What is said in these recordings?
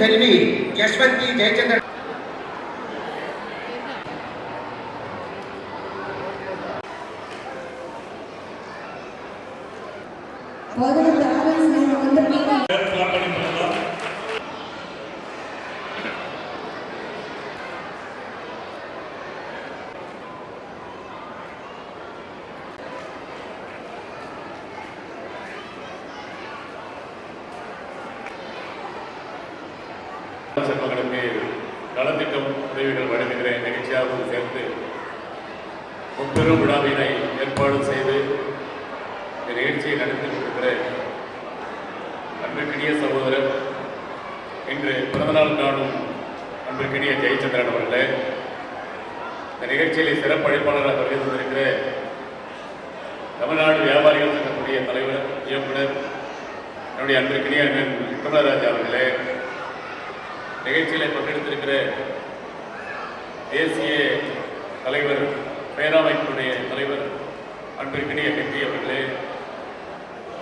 செல்வி யஷ்வந்தி ஜெயச்சந்திரன். பதினெட்டு ஆகஸ்ட் வந்திருக்கீங்க செல்வங்களுக்கு நலத்திட்டம் உதவிகள் வழங்குகிற நிகழ்ச்சியாகவும் சேர்ந்து முப்பெரும் விழாவினை ஏற்பாடு செய்து இந்த நிகழ்ச்சியை நடத்தி கொண்டிருக்கிற அன்பிற்கினிய சகோதரர் இன்று பிறந்தநாள் காணும் அன்பிற்கினிய ஜெயச்சந்திரன் அவர்களே இந்த நிகழ்ச்சியிலே சிறப்பு அழைப்பாளராக வருகை தந்திருக்கிற தமிழ்நாடு வியாபாரிகள் சங்கத்துடைய தலைவர் இயக்குனர் என்னுடைய அன்பிற்கினிய அண்ணன் விக்ரமராஜா அவர்களே நிகழ்ச்சியில் பங்கெடுத்திருக்கிற தேசிய தலைவர் பேராமைப்பினுடைய தலைவர் அன்பிற்கினிய கட்சி அவர்களே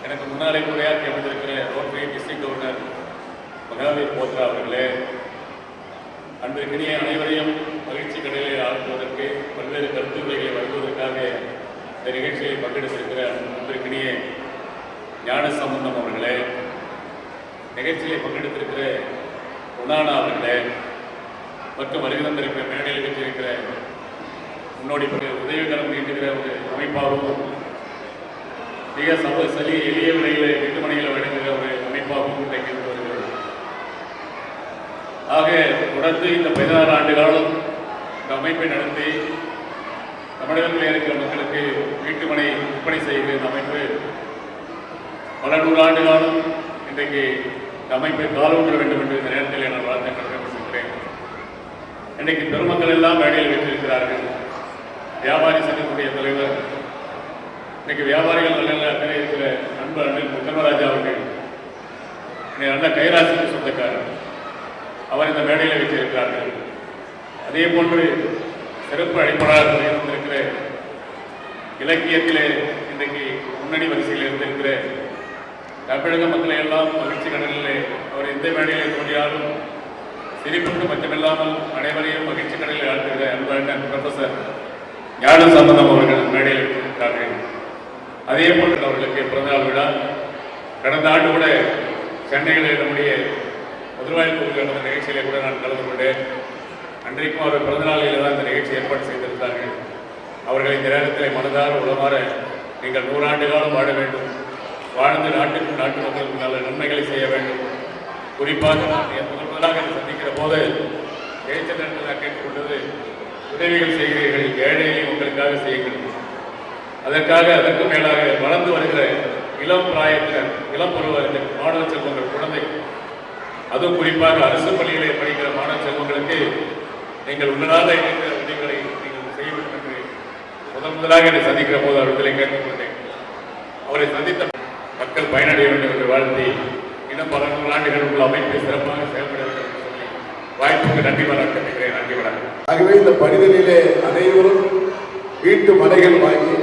எனக்கு முன்னாலே உரையாற்றி அமைந்திருக்கிற Rotary district governor Mahavir Bothra அவர்களே அன்பிற்கினிய அனைவரையும் மகிழ்ச்சி கடலில் ஆழ்த்துவதற்கு பல்வேறு கருத்துக்களை வழங்குவதற்காக இந்த நிகழ்ச்சியில் பங்கெடுத்திருக்கிற அன்பிற்கினிய ஞான சம்பந்தம் அவர்களே நிகழ்ச்சியில் பங்கெடுத்திருக்கிற குணானா அவர்களே மற்றும் வருகை மேடையில் வச்சிருக்கிற முன்னோடி பங்கு உதவிகரம் நீட்டுகிற ஒரு அமைப்பாகவும் மிக சம சலி எளிய முறையில் வீட்டுமனையில் வழங்குகிற ஒரு அமைப்பாகவும் இன்றைக்கு வருகிறது. ஆக தொடர்ந்து இந்த பதினாறு ஆண்டு காலம் இந்த அமைப்பை நடத்தி தமிழகத்தில் இருக்கிற மக்களுக்கு வீட்டுமனை விற்பனை செய்கிற இந்த அமைப்பு பல நூறாண்டு காலம் இன்றைக்கு அமைப்பை காலூன்ற வேண்டும் என்று இந்த நேரத்தில் நான் வாழ்த்தை கடமைப்பட்டிருக்கிறேன் இன்றைக்கு பெருமக்கள் எல்லாம் மேடையில் வைத்திருக்கிறார்கள். வியாபாரி சங்கத்துடைய தலைவர் இன்னைக்கு வியாபாரிகள் நல்ல அக்கறை இருக்கிற நண்பர் அண்ணன் முத்தமராஜா அவர்கள் என்னை அண்ணன் கைராசிக்கு சொந்தக்காரர் அவர் இந்த மேடையில் வைத்திருக்கிறார்கள். அதே போன்று சிறப்பு அழைப்பாளர் இருந்திருக்கிற இலக்கியத்திலே இன்றைக்கு முன்னணி வரிசையில் இருந்திருக்கிற தமிழக மக்களை எல்லாம் மகிழ்ச்சி கடலிலே அவர் எந்த மேடையில் தோன்றியாலும் சிரிப்புக்கு மட்டுமில்லாமல் அனைவரையும் மகிழ்ச்சி கடலில் ஆழ்த்துகிற அன்பழகன் ப்ரொஃபசர் ஞான சம்பந்தம் அவர்கள் மேடையில் இருக்கிறார்கள். அதே போன்று அவர்களுக்கு பிறந்தநாள் விழா. கடந்த ஆண்டு கூட சென்னையில் நம்முடைய முதல்வாயில் கோவில் நடந்த நிகழ்ச்சியிலே கூட நான் கலந்து கொண்டேன். அன்றைக்கும் அவர் பிறந்தநாளில் தான் இந்த நிகழ்ச்சி ஏற்பாடு செய்திருந்தார்கள். அவர்களை இந்த நேரத்தில் மனதார உளமாற நீங்கள் நூறாண்டு காலம் வாழ வேண்டும். வாழ்ந்து நாட்டுக்கு நாட்டு மக்களுக்கும் நல்ல நன்மைகளை செய்ய வேண்டும். குறிப்பாக நான் என் முதல் முதலாக சந்திக்கிற போது ஜெயச்சந்திரன் நான் கேட்டுக்கொண்டது உதவிகள் செய்கிறீர்கள் ஏழையை உங்களுக்காக செய்யுங்கள். அதற்காக அதற்கு மேலாக வளர்ந்து வருகிற இளம் பிராயத்தினர் இளம் பருவ இந்த மாணவ செல்வங்கள் குழந்தை. அதுவும் குறிப்பாக அரசு பள்ளிகளை படிக்கிற மாணவ செல்வங்களுக்கு நீங்கள் உங்களால் இணைக்கிற உதவிகளை நீங்கள் செய்ய வேண்டும் என்று முதன் முதலாக என்னை சந்திக்கிற போது அவர்களை கேட்டுக்கொண்டேன். அவரை சந்தித்த மக்கள் பயனடைய வேண்டும் என்று வாழ்த்தி இன்னும் பல நூறாண்டுகள் உள்ள அமைப்பு சிறப்பாக செயல்பட வேண்டும் என்று சொல்லி வாய்ப்புக்கு நன்றி வணக்கம் நன்றி வணக்கம். ஆகவே இந்த பணிதலிலே அனைவரும் வீட்டு மனைகள் வாங்கி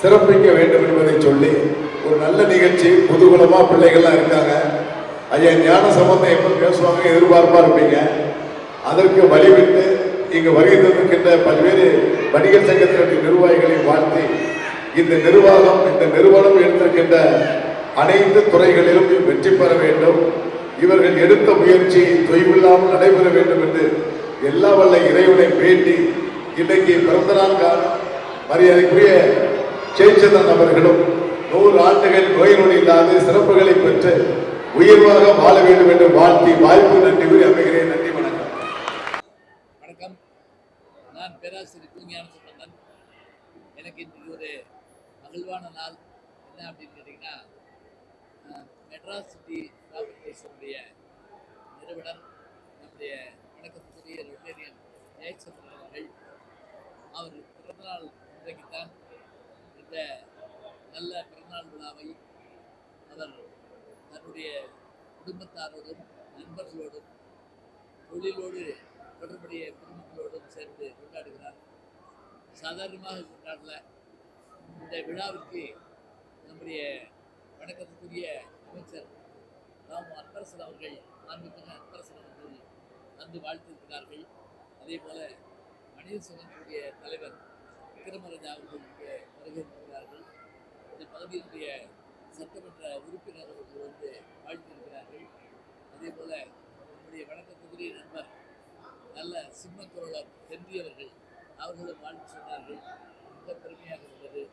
சிறப்பிக்க வேண்டும் என்பதை சொல்லி ஒரு நல்ல நிகழ்ச்சி. குதூகலமா பிள்ளைகள்லாம் இருக்காங்க. ஐயா ஞான சம்பந்தம் எப்போ பேசுவாங்க எதிர்பார்ப்பா இருப்பீங்க. அதற்கு வழிவிட்டு இங்கு வருகை தந்திருக்கின்ற பல்வேறு வணிகர் சங்கத்தினுடைய நிர்வாகிகளை வாழ்த்தி இந்த நிர்வாகம் இந்த நிறுவனம் எடுத்திருக்கின்ற அனைத்து துறைகளிலும் வெற்றி பெற வேண்டும். இவர்கள் எடுத்த முயற்சி தொய்வில்லாமல் நடைபெற வேண்டும் என்று எல்லா வல்ல இறைவனை வேண்டி இன்றைக்கு பிறந்த நாள் மரியாதைக்குரிய ஜெயச்சந்திரன் அவர்களும் நூறு ஆண்டுகள் நோய் நொடி இல்லாத சிறப்புகளை பெற்று உயர்வாக வாழ வேண்டும் என்று வாழ்த்தி வாய்ப்பு நன்றி கூறி அமைகிறேன். நன்றி வணக்கம். வணக்கம். நான் பேராசிரியர் குஞ்ஞான சுந்தரன். எனக்கு இன்றைக்கு ஒரு மகிழ்வான நாள். என்ன அப்படின்னு கேட்டிங்கன்னா மெட்ராஸ் சிட்டி கார்பரேஷனுடைய நிறுவனர் நம்முடைய வணக்கத்துக்குரிய ரொட்டேரியன் ஜெயச்சந்திரன் அவர்கள் அவர் பிறந்தநாள் இன்றைக்குத்தான் இந்த நல்ல பிறந்தநாள் விழாவை அவர் தன்னுடைய குடும்பத்தாரோடும் நண்பர்களோடும் தொழிலோடு தொடர்புடைய குடும்பங்களோடும் சேர்ந்து கொண்டாடுகிறார். சாதாரணமாக கொண்டாடல. இந்த விழாவிற்கு நம்முடைய வணக்கத்துக்குரிய அமைச்சர் ராமு அன்பரசன் அவர்கள் மாண்புமிகு அன்பரசன் அவர்கள் வந்து வாழ்த்திருக்கிறார்கள் அதே போல மனித சங்கத்தினுடைய தலைவர் விக்ரமராஜா அவர்கள் இங்கே வருகின்றார்கள் இந்த பகுதியினுடைய சட்டமன்ற உறுப்பினர் அவர்கள் வந்து வாழ்த்திருக்கிறார்கள் அதே போல நம்முடைய வணக்கத்துக்குரிய நண்பர் நல்ல சிம்மக்குரலர் தென்றியவர்கள் அவர்களும் வாழ்த்து சொன்னார்கள் மிக பெருமையாக இருந்தது.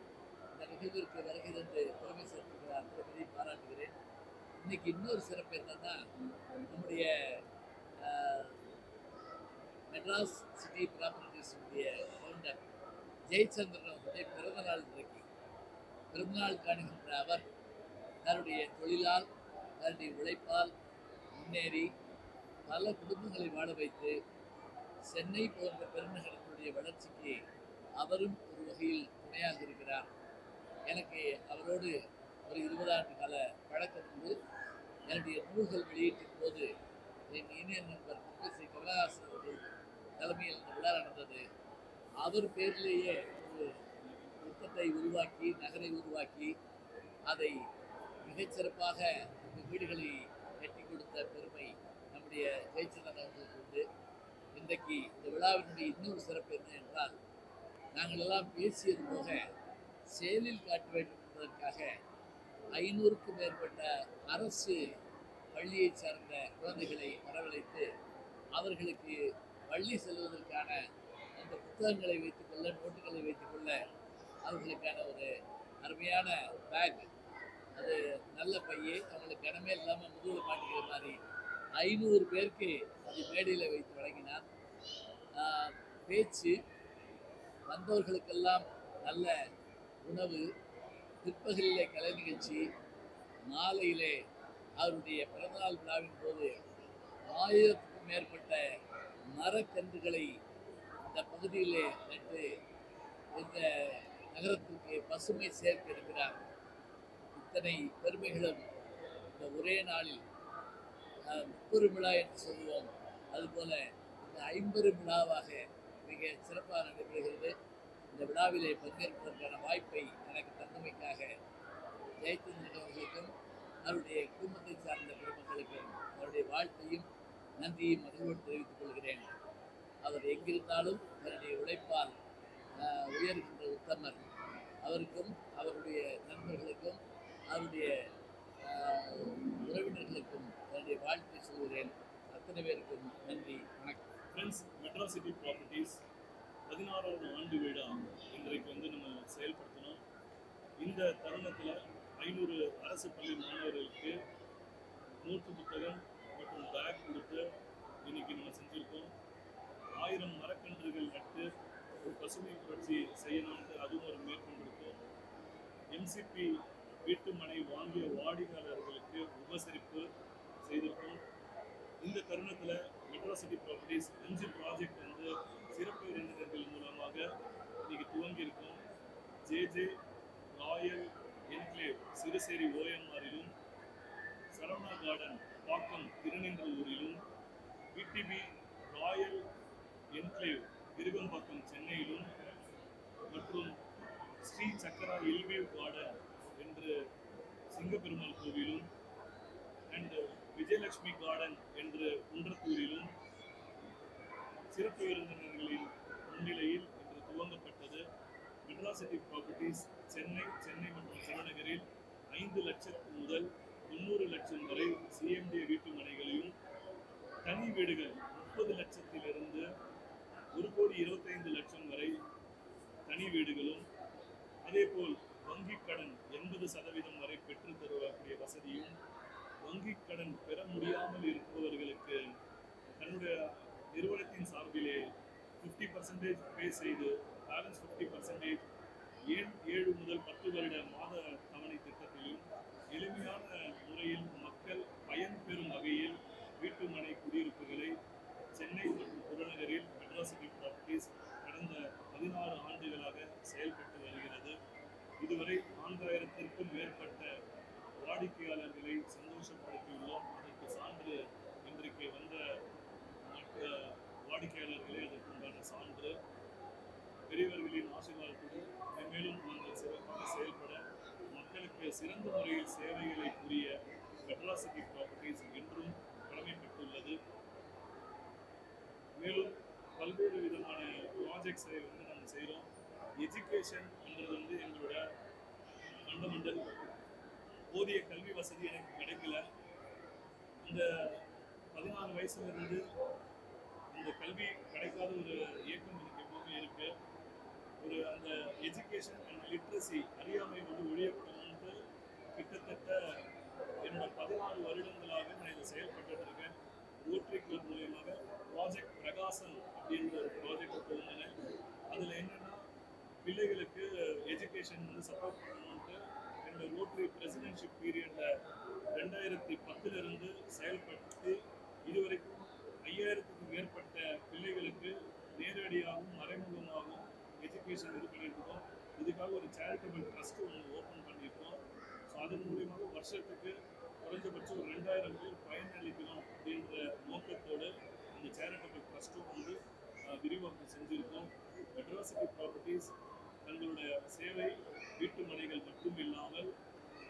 நிகழ்விற்கு வருகிறது தந்து பெருமை சேர்த்திருக்கிறார் என்பதை பாராட்டுகிறேன். இன்னைக்கு இன்னொரு சிறப்பு என்னன்னா நம்முடைய மெட்ராஸ் சிட்டி ப்ராப்பர்ட்டிஸுடைய ஃபவுண்டர் ஜெயச்சந்திரன் அவருடைய பிறந்த நாள் இன்றைக்கு. பிறந்தநாள் காணுகின்ற அவர் தன்னுடைய தொழிலால் தன்னுடைய உழைப்பால் முன்னேறி பல குடும்பங்களை வாழ வைத்து சென்னை போன்ற பெருநகரத்துடைய வளர்ச்சிக்கு அவரும் ஒரு வகையில் துணையாக இருக்கிறார். எனக்கு அவரோடு ஒரு இருபது ஆண்டு கால பழக்கம் உண்டு. என்னுடைய நூல்கள் வெளியீட்டின் போது என் இணைய நண்பர் திருப்பதி கமலஹாசன் அவர்கள் தலைமையில் இந்த விழா நடந்தது. அவர் பேரிலேயே ஒரு புத்தகத்தை உருவாக்கி நகரை உருவாக்கி அதை மிகச்சிறப்பாக இந்த வீடுகளை கட்டி கொடுத்த பெருமை நம்முடைய ஜெயச்சந்திரன் அவர்களுக்கு உண்டு. இன்றைக்கு இந்த விழாவினுடைய இன்னொரு சிறப்பு என்ன என்றால் நாங்கள் எல்லாம் பேசியது போக செயலில் காட்ட வேண்டும் என்பதற்காக ஐநூறுக்கும் மேற்பட்ட அரசு பள்ளியைச் சார்ந்த குழந்தைகளை வரவழைத்து அவர்களுக்கு பள்ளி செல்வதற்கான அந்த புத்தகங்களை வைத்துக்கொள்ள நோட்டுகளை வைத்துக்கொள்ள அவர்களுக்கான ஒரு அருமையான பேக் அது நல்ல பையை. அவங்களுக்கு கனமே இல்லாமல் முதுகில் மாட்டிக்கிற மாதிரி ஐநூறு பேருக்கு அது மேடையில் வைத்து வழங்கினார். பேச்சு வந்தவர்களுக்கெல்லாம் நல்ல உணவு பிற்பகலிலே கலை நிகழ்ச்சி மாலையிலே அவருடைய பிறந்தநாள் விழாவின் போது ஆயிரத்துக்கும் மேற்பட்ட மரக்கன்றுகளை இந்த பகுதியிலே நட்டு இந்த நகரத்துக்கு பசுமை சேர்க்க இருக்கிறார். இத்தனை பெருமைகளும் இந்த ஒரே நாளில் ஆஹ், முப்பெரு விழா என்று சொல்லுவோம். அதுபோல இந்த ஐம்பெரு விழாவாக மிக சிறப்பாக நடைபெறுகிறது. விழாவிலே பங்கேற்பதற்கான வாய்ப்பை எனக்கு தந்தமைக்காக ஜெயச்சந்திரன் அவர்களுக்கும் அவருடைய குடும்பத்தை சார்ந்த பெருமக்களுக்கும் அவருடைய வாழ்த்தையும் நன்றியும் மகிழ்வோடு தெரிவித்துக் கொள்கிறேன். அவர் எங்கிருந்தாலும் தன்னுடைய உழைப்பால் உயர்கின்ற உத்தமர். அவருக்கும் அவருடைய நண்பர்களுக்கும் அவருடைய உறவினர்களுக்கும் அவருடைய வாழ்த்தை சொல்கிறேன். அத்தனை பேருக்கும் நன்றி வணக்கம். ஃப்ரெண்ட்ஸ் மெட்ரோ சிட்டி ப்ராப்பர்ட்டிஸ் பதினாறாவது ஆண்டு விழா இன்றைக்கு வந்து நம்ம செயல்படுத்தணும் இந்த தருணத்தில் ஐநூறு அரசு பள்ளி மாணவர்களுக்கு நோட்டு புத்தகம் மற்றும் பேக் கொடுத்து இன்னைக்கு நம்ம செஞ்சுருக்கோம். ஆயிரம் மரக்கன்றுகள் நட்டு ஒரு பசுமை புரட்சி செய்யணும்னு அதுவும் ஒரு மேற்கொண்டிருக்கோம் எம்சிபி வீட்டு மனை வாங்கிய வாடிக்கையாளர்களுக்கு உபசரிப்பு செய்திருக்கோம். இந்த தருணத்தில் மெட்ரோ சிட்டி ப்ராப்பர்ட்டிஸ் அஞ்சு ப்ராஜெக்ட் வந்து சிறப்பு விருந்தினர்கள் மூலமாக இன்னைக்கு துவங்கியிருக்கோம். ஜேஜே ராயல் என்க்ளேவ் சிறுசேரி ஓஎம்ஆரிலும் சரவணா கார்டன் பாக்கம் திருநின்றவூரிலும் விடிபி ராயல் என்க்ளேவ் விருகம்பாக்கம் சென்னையிலும் மற்றும் ஸ்ரீ சக்கரா எல்வியூ கார்டன் என்று சிங்கப்பெருமாள் கோவிலும் அண்ட் விஜயலட்சுமி கார்டன் என்று குன்றத்தூரிலும் சிறப்பு விருந்தினர்களின் முன்னிலையில் இன்று துவங்கப்பட்டது. மெட்ராசிட்டி ப்ராப்பர்ட்டிஸ் சென்னை சென்னை மற்றும் சிவநகரில் ஐந்து லட்சத்து முதல் தொண்ணூறு லட்சம் வரை சிஎம்டி வீட்டு மனைகளையும் தனி வீடுகள் முப்பது லட்சத்திலிருந்து ஒரு கோடி இருபத்தைந்து லட்சம் வரை தனி வீடுகளும் அதேபோல் வங்கிக் கடன் எண்பது சதவீதம் வரை பெற்றுத் தருவக்கூடிய வசதியும் வங்கிக் கடன் பெற முடியாமல் இருப்பவர்களுக்கு தன்னுடைய நிறுவனத்தின் சார்பிலே ஃபிஃப்டி பர்சன்டேஜ் பே செய்து பேலன்ஸ் ஃபிஃப்டி பர்சன்டேஜ் ஏழு ஏழு முதல் பத்து வருட மாத தவணை திட்டத்திலும் எளிமையான முறையில் மக்கள் பயன்பெறும் வகையில் வீட்டுமனை குடியிருப்புகளை சென்னை மற்றும் புறநகரில் மெட்ராசிட்டி ப்ராப்பர்ட்டிஸ் கடந்த பதினாறு ஆண்டுகளாக செயல்பட்டு வருகிறது. இதுவரை நான்காயிரத்திற்கும் மேற்பட்ட வாடிக்கையாளர்களை சந்தோஷப்படுத்தியுள்ளோம். அதற்கு சான்று இன்றைக்கு வந்த மற்ற வாடிக்கையாளர்களே அதற்குண்டான சான்று பெரியவர்களின் ஆசீர்வாதத்துடன் மேலும் நாங்கள் சிறப்பாக செயல்பட மக்களுக்கு சிறந்த முறையில் சேவைகளை புரிய மெட்ராசிட்டி ப்ராப்பர்ட்டிஸ் என்றும் கடமைப்பட்டுள்ளது. மேலும் பல்வேறு விதமான ப்ராஜெக்ட்ஸை வந்து நம்ம செய்கிறோம் எஜுகேஷன் என்றது வந்து எங்களோட ஃபண்டமெண்டல் போதிய கல்வி வசதி எனக்கு கிடைக்கல. இந்த பதினாறு வயசுல இருந்து இந்த கல்வி கிடைக்காத ஒரு இயக்கம் எனக்கு எப்பவுமே இருக்கு. ஒரு அந்த எஜுகேஷன் அண்ட் லிட்ரஸி அறியாமை வந்து ஒழியப்படணும்ட்டு கிட்டத்தட்ட என்னோட பதினாறு வருடங்களாக நான் இதை செயல்பட்டு இருக்கேன். ரோட்டரி கிளப் மூலியமாக ப்ராஜெக்ட் பிரகாசம் அப்படின்ற ஒரு ப்ராஜெக்ட் துவங்கினேன் அதில் என்னென்னா பிள்ளைகளுக்கு எஜுகேஷன் வந்து சப்போர்ட் பண்ணணும். என்னோட ரோட்டரி பிரசிடென்ஷிப் பீரியட்ல ரெண்டாயிரத்தி பத்துலேருந்து செயல்படுத்தி இதுவரைக்கும் ஐயாயிரத்துக்கும் மேற்பட்ட பிள்ளைகளுக்கு நேரடியாகவும் மறைமுகமாகவும் எஜுகேஷன் இது பண்ணியிருக்கோம். இதுக்காக ஒரு சேரிட்டபிள் ட்ரஸ்ட் ஒன்று ஓப்பன் பண்ணியிருக்கோம். ஸோ அதன் மூலியமாக வருஷத்துக்கு குறைஞ்சபட்சம் ஒரு ரெண்டாயிரம் பேர் பயனளிக்கணும் அப்படின்ற நோக்கத்தோடு இந்த சேரிட்டபிள் ட்ரஸ்ட்டும் வந்து விரிவாக்கம் செஞ்சுருக்கோம். மெட்ராசிட்டி ப்ராப்பர்ட்டிஸ் தங்களுடைய சேவை வீட்டு மனைகள் மட்டும் இல்லாமல்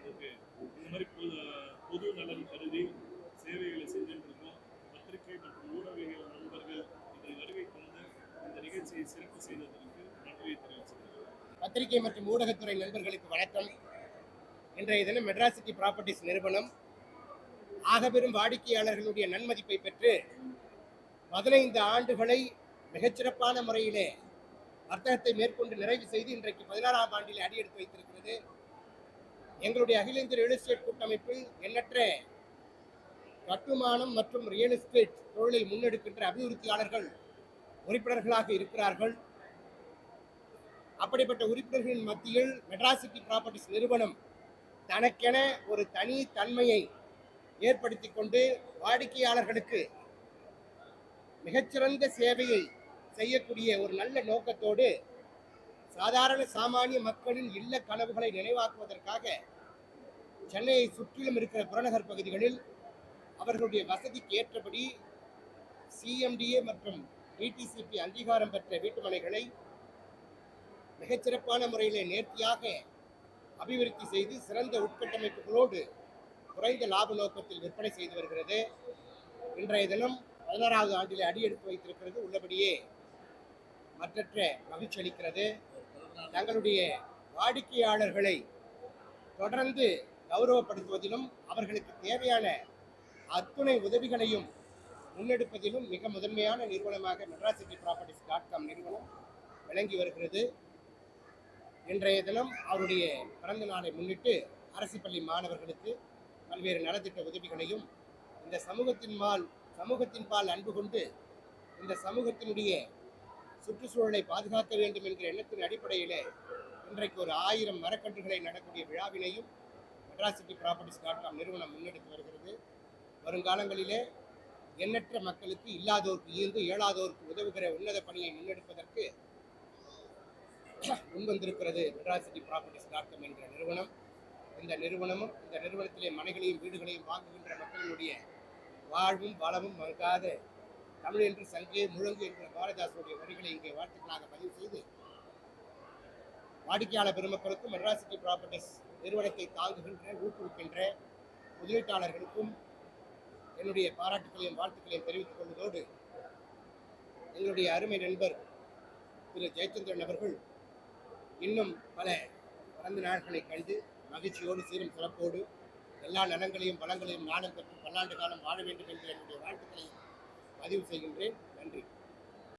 இந்த மாதிரி பொது பொது நலன் கருதி சேவைகளை செஞ்சுட்டு பத்திரிகை மற்றும் ஊடகங்கள் நண்பர்கள் இதில் வருகை தந்து இந்த நிகழ்ச்சியை சிறப்பு செய்ததற்கு நன்றியை தெரிவிச்சுக்கிறேன். பத்திரிகை மற்றும் ஊடகத்துறை நண்பர்களுக்கு வணக்கம். இன்றைய தினம் மெட்ராசிட்டி ப்ராப்பர்ட்டிஸ் நிறுவனம் ஆகப்பெரும் வாடிக்கையாளர்களுடைய நன்மதிப்பை பெற்று பதினைந்து ஆண்டுகளை மிகச்சிறப்பான முறையிலே வர்த்தகத்தை மேற்கொண்டு நிறைவு செய்து இன்றைக்கு பதினாறாம் ஆண்டில் அடியெடுத்து வைத்திருக்கிறது. எங்களுடைய அகில இந்திய ரியல் எஸ்டேட் கூட்டமைப்பில் எண்ணற்ற கட்டுமானம் மற்றும் ரியல் எஸ்டேட் தொழிலை முன்னெடுக்கின்ற அபிவிருத்தியாளர்கள் உறுப்பினர்களாக இருக்கிறார்கள். அப்படிப்பட்ட உறுப்பினர்களின் மத்தியில் மெட்ராசிட்டி ப்ராப்பர்ட்டிஸ் நிறுவனம் தனக்கென ஒரு தனி தன்மையை ஏற்படுத்தி கொண்டு வாடிக்கையாளர்களுக்கு மிகச்சிறந்த சேவையை செய்யக்கூடிய ஒரு நல்ல நோக்கத்தோடு சாதாரண சாமானிய மக்களின் இல்ல கனவுகளை நினைவாக்குவதற்காக சென்னையை சுற்றிலும் இருக்கிற புறநகர் பகுதிகளில் அவர்களுடைய வசதிக்கு ஏற்றபடி சிஎம்டிஏ மற்றும் டிடிசிபி அங்கீகாரம் பெற்ற வீட்டுமனைகளை மிகச்சிறப்பான முறையிலே நேர்த்தியாக அபிவிருத்தி செய்து சிறந்த உட்கட்டமைப்புகளோடு குறைந்த லாப நோக்கத்தில் விற்பனை செய்து வருகிறது. இன்றைய தினம் பதினாறாவது ஆண்டிலே அடியெடுத்து வைத்திருக்கிறது உள்ளபடியே அற்றற்ற மகிழ்ச்சி அளிக்கிறது. தங்களுடைய வாடிக்கையாளர்களை தொடர்ந்து கௌரவப்படுத்துவதிலும் அவர்களுக்கு தேவையான அத்துணை உதவிகளையும் முன்னெடுப்பதிலும் மிக முதன்மையான நிறுவனமாக மெட்ராசிட்டி ப்ராப்பர்ட்டிஸ் டாட் காம் நிறுவனம் விளங்கி வருகிறது. இன்றைய தினம் அவருடைய பிறந்த நாளை முன்னிட்டு அரசு பள்ளி மாணவர்களுக்கு பல்வேறு நலத்திட்ட உதவிகளையும் இந்த சமூகத்தின் பால் சமூகத்தின் பால் அன்பு கொண்டு இந்த சமூகத்தினுடைய சுற்றுச்சூழலை பாதுகாக்க வேண்டும் என்கிற எண்ணத்தின் அடிப்படையிலே இன்றைக்கு ஒரு ஆயிரம் மரக்கன்றுகளை நடக்கூடிய விழாவினையும் மெட்ராசிட்டி ப்ராப்பர்ட்டிஸ் டாட் காம் நிறுவனம் முன்னெடுத்து வருகிறது. வருங்காலங்களிலே எண்ணற்ற மக்களுக்கு இல்லாதோருக்கு ஈர்ந்து இயலாதோருக்கு உதவுகிற உன்னத பணியை முன்னெடுப்பதற்கு முன்வந்திருக்கிறது மெட்ராசிட்டி ப்ராப்பர்ட்டிஸ் டாட் காம் என்ற நிறுவனம். இந்த நிறுவனமும் இந்த நிறுவனத்திலே மனைகளையும் வீடுகளையும் வாங்குகின்ற மக்களினுடைய வாழ்வும் வளமும் மறுக்காத தமிழ் என்று சங்கே முழங்கு என்ற பாரதிதாசனுடைய வரிகளை இங்கே வாழ்த்துக்களாக பதிவு செய்து வாடிக்கையாளர் பெருமக்களுக்கும் மெட்ராசிட்டி ப்ராப்பர்ட்டிஸ் நிறுவனத்தை தாங்குகின்ற ஊக்குவிக்கின்ற முதலீட்டாளர்களுக்கும் என்னுடைய பாராட்டுகளையும் வாழ்த்துக்களையும் தெரிவித்துக் கொள்வதோடு எங்களுடைய அருமை நண்பர் திரு ஜெயச்சந்திரன் அவர்கள் இன்னும் பல பிறந்த நாட்களை கண்டு மகிழ்ச்சியோடு சீரும் சிறப்போடு எல்லா நலங்களையும் வளங்களையும் நாளும் பெற்று பல்லாண்டு காலம் வாழ வேண்டும் என்ற என்னுடைய வாழ்த்துக்களை பதிவு செய்கின்றேன். நன்றி.